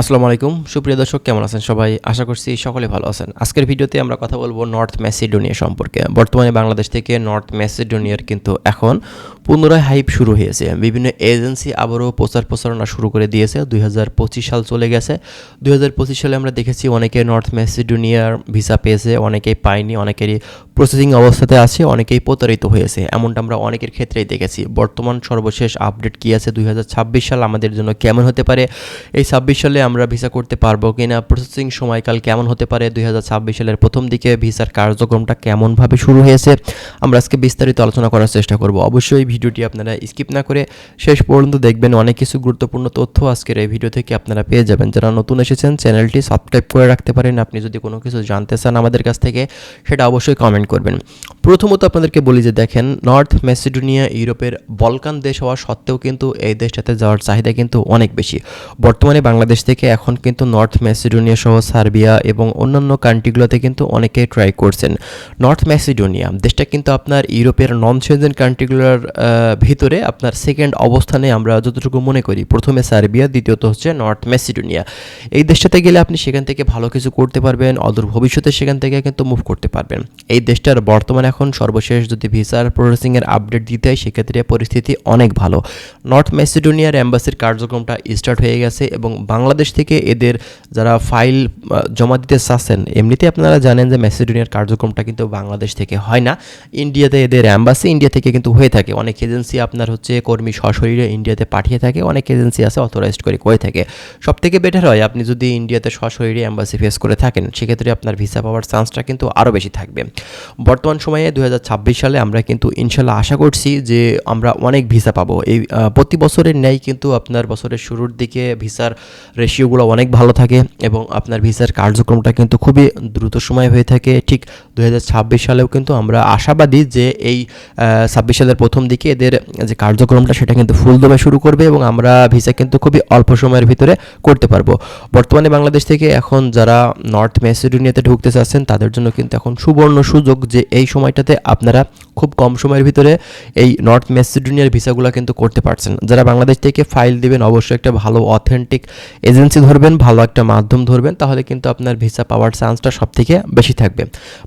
আসসালামু আলাইকুম। সুপ্রিয় দর্শক, কেমন আছেন সবাই? আশা করছি সকলে ভালো আছেন। আজকের ভিডিওতে আমরা কথা বলব নর্থ ম্যাসিডোনিয়া সম্পর্কে। বর্তমানে বাংলাদেশ থেকে নর্থ ম্যাসিডোনিয়ার কিন্তু এখন পুনরায় হাইপ শুরু হয়েছে। বিভিন্ন এজেন্সি আবারও প্রচার প্রচারণা শুরু করে দিয়েছে। দুই হাজার পঁচিশ সাল চলে গেছে। দুই হাজার পঁচিশ সালে আমরা দেখেছি অনেকে নর্থ ম্যাসিডোনিয়ার ভিসা পেয়েছে, অনেকেই পায়নি, অনেকেরই প্রসেসিং অবস্থাতে আছে, অনেকেই প্রতারিত হয়েছে। এমনটা আমরা অনেকের ক্ষেত্রেই দেখেছি। বর্তমান সর্বশেষ আপডেট কী আছে? দুই হাজার ছাব্বিশ সাল আমাদের জন্য কেমন হতে পারে? এই ছাব্বিশ সালে আমরা ভিসা করতে পারব কিনা প্রসেসিং সময়কাল কেমন হতে পারে, দুই হাজার ছাব্বিশ সালের প্রথম দিকে ভিসার কার্যক্রমটা কেমনভাবে শুরু হয়েছে, আমরা আজকে বিস্তারিত আলোচনা করার চেষ্টা করব। অবশ্যই ভিডিওটি আপনারা স্কিপ না করে শেষ পর্যন্ত দেখবেন, অনেক কিছু গুরুত্বপূর্ণ তথ্য আজকের এই ভিডিও থেকে আপনারা পেয়ে যাবেন। যারা নতুন এসেছেন চ্যানেলটি সাবস্ক্রাইব করে রাখতে পারেন। আপনি যদি কোনো কিছু জানতে চান আমাদের কাছ থেকে, সেটা অবশ্যই কমেন্ট করবেন। প্রথমত আপনাদেরকে বলি যে দেখেন, নর্থ ম্যাসিডোনিয়া ইউরোপের বলকান দেশ হওয়া সত্ত্বেও কিন্তু এই দেশটাতে যাওয়ার চাহিদা কিন্তু অনেক বেশি। বর্তমানে বাংলাদেশ থেকে এখন কিন্তু নর্থ ম্যাসিডোনিয়া সহ সার্বিয়া এবং অন্যান্য কান্ট্রিগুলোতে কিন্তু অনেকেই ট্রাই করছেন। নর্থ ম্যাসিডোনিয়া, দেশটা কিন্তু আপনার ইউরোপের নন সেনজেন কান্ট্রিগুলোর ভিতরে আপনার সেকেন্ড অবস্থানে আমরা যতটুকু মনে করি। প্রথমে সার্বিয়া, দ্বিতীয়ত হচ্ছে নর্থ ম্যাসিডোনিয়া। এই দেশটাতে গেলে আপনি সেখান থেকে ভালো কিছু করতে পারবেন, অদূর ভবিষ্যতে সেখান থেকে কিন্তু মুভ করতে পারবেন। এই দেশটার বর্তমানে এখন সর্বশেষ যদি ভিসার প্রসেসিংয়ের আপডেট দিতে হয়, সেক্ষেত্রে পরিস্থিতি অনেক ভালো। নর্থ ম্যাসিডোনিয়ার অ্যাম্বাসির কার্যক্রমটা স্টার্ট হয়ে গেছে এবং বাংলাদেশ থেকে এদের যারা ফাইল জমা দিতে চাচ্ছেন, এমনিতে আপনারা জানেন যে ম্যাসিডোনিয়ার কার্যক্রমটা কিন্তু বাংলাদেশ থেকে হয় না। ইন্ডিয়াতে এদের অ্যাম্বাসি ইন্ডিয়া থেকে কিন্তু হয়ে থাকে। অনেক এজেন্সি আপনার হচ্ছে কর্মী সশরীরে ইন্ডিয়াতে পাঠিয়ে থাকে, অনেক এজেন্সি আছে অথরাইজড করে করে থাকে। সব থেকে বেটার হয় আপনি যদি ইন্ডিয়াতে সশরীরে অ্যাম্বাসি ফেস করে থাকেন, সেক্ষেত্রে আপনার ভিসা পাওয়ার চান্সটা কিন্তু আরও বেশি থাকবে। বর্তমান সময়ে দু হাজার ছাব্বিশ সালে আমরা কিন্তু ইনশাল্লাহ আশা করছি যে আমরা অনেক ভিসা পাবো। এই প্রতি বছরের ন্যায় কিন্তু আপনার বছরের শুরুর দিকে ভিসার রেশিওগুলো অনেক ভালো থাকে এবং আপনার ভিসার কার্যক্রমটা কিন্তু খুবই দ্রুত সময় হয়ে থাকে। ঠিক দু সালেও কিন্তু আমরা আশাবাদী যে এই ছাব্বিশ সালের প্রথম দিকে এদের যে কার্যক্রমটা সেটা কিন্তু ফুল ফুলদমে শুরু করবে এবং আমরা ভিসা কিন্তু খুবই অল্প সময়ের ভিতরে করতে পারব। বর্তমানে বাংলাদেশ থেকে এখন যারা নর্থ মেসিডোনিয়াতে ঢুকতে চাচ্ছেন তাদের জন্য কিন্তু এখন সুবর্ণ সুযোগ যে এই সময়টাতে আপনারা খুব কম সময়ের ভিতরে এই নর্থ ম্যাসিডোনিয়ার ভিসাগুলো কিন্তু করতে পারছেন। যারা বাংলাদেশ থেকে ফাইল দিবেন, অবশ্যই একটা ভালো অথেন্টিক এজেন্সি ধরবেন, ভালো একটা মাধ্যম ধরবেন, তাহলে কিন্তু আপনার ভিসা পাওয়ার চান্সটা সব থেকে বেশি থাকবে।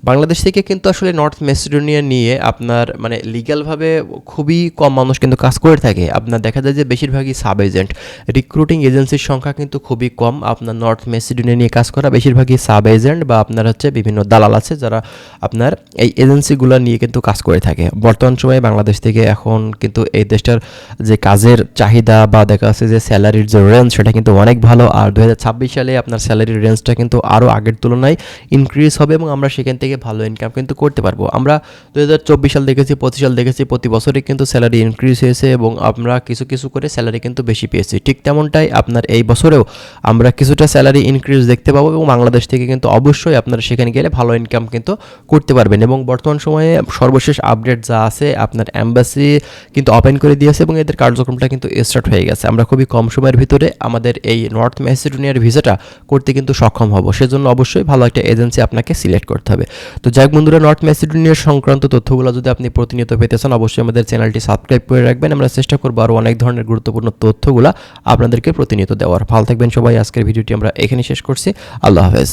বাংলাদেশ থেকে কিন্তু আসলে নর্থ ম্যাসিডোনিয়া নিয়ে আপনার মানে লিগ্যালভাবে খুবই কম মানুষ কিন্তু কাজ করে থাকে। আপনার দেখা যায় যে বেশিরভাগই সাব এজেন্ট রিক্রুটিং এজেন্সির সংখ্যা কিন্তু খুবই কম। আপনার নর্থ মেসিডোনিয়া নিয়ে কাজ করা বেশিরভাগই সাব এজেন্ট বা আপনার হচ্ছে বিভিন্ন দালাল আছে, যারা আপনার এই এজেন্সিগুলো নিয়ে কিন্তু কাজ করে থাকে। বর্তমান সময়ে বাংলাদেশ থেকে এখন কিন্তু এই দেশটার যে কাজের চাহিদা বা দেখা যাচ্ছে যে স্যালারির যে রেঞ্জ সেটা কিন্তু অনেক ভালো। আর দু হাজার ছাব্বিশ সালে আপনার স্যালারির রেঞ্জটা কিন্তু আরও আগের তুলনায় ইনক্রিজ হবে এবং আমরা সেখান থেকে ভালো ইনকাম কিন্তু করতে পারব। আমরা দু হাজার চব্বিশ সাল দেখেছি, পঁচিশ সাল দেখেছি, প্রতি বছরই কিন্তু স্যালারি ইনক্রিজ হয়েছে এবং আমরা কিছু কিছু করে স্যালারি কিন্তু বেশি পেয়েছি। ঠিক তেমনটাই আপনার এই বছরেও আমরা কিছুটা স্যালারি ইনক্রিজ দেখতে পাবো এবং বাংলাদেশ থেকে কিন্তু অবশ্যই আপনারা সেখানে গেলে ভালো ইনকাম কিন্তু করতে পারবেন। এবং বর্তমান সময়ে সর্বশেষ আপডেট যা আছে আপনার অ্যাম্বাসি কিন্তু ওপেন করে দিয়েছে এবং এদের কার্যক্রমটা কিন্তু স্টার্ট হয়ে গেছে। আমরা খুবই কম সময়ের ভিতরে আমাদের এই নর্থ ম্যাসিডোনিয়ার ভিসাটা করতে কিন্তু সক্ষম হব। সেজন্য অবশ্যই ভালো একটা এজেন্সি আপনাকে সিলেক্ট করতে হবে। তো যাই বন্ধুরা নর্থ ম্যাসিডোনিয়ার সংক্রান্ত তথ্যগুলো যদি আপনি প্রতিনিয়ত পেতে চান, অবশ্যই আমাদের চ্যানেলটি সাবস্ক্রাইব করে রাখবেন। আমরা চেষ্টা করব আরও অনেক ধরনের গুরুত্বপূর্ণ তথ্যগুলো আপনাদেরকে প্রতিনিয়ত দেওয়ার। ভালো থাকবেন সবাই। আজকের ভিডিওটি আমরা এখানে শেষ করছি। আল্লাহ হাফেজ।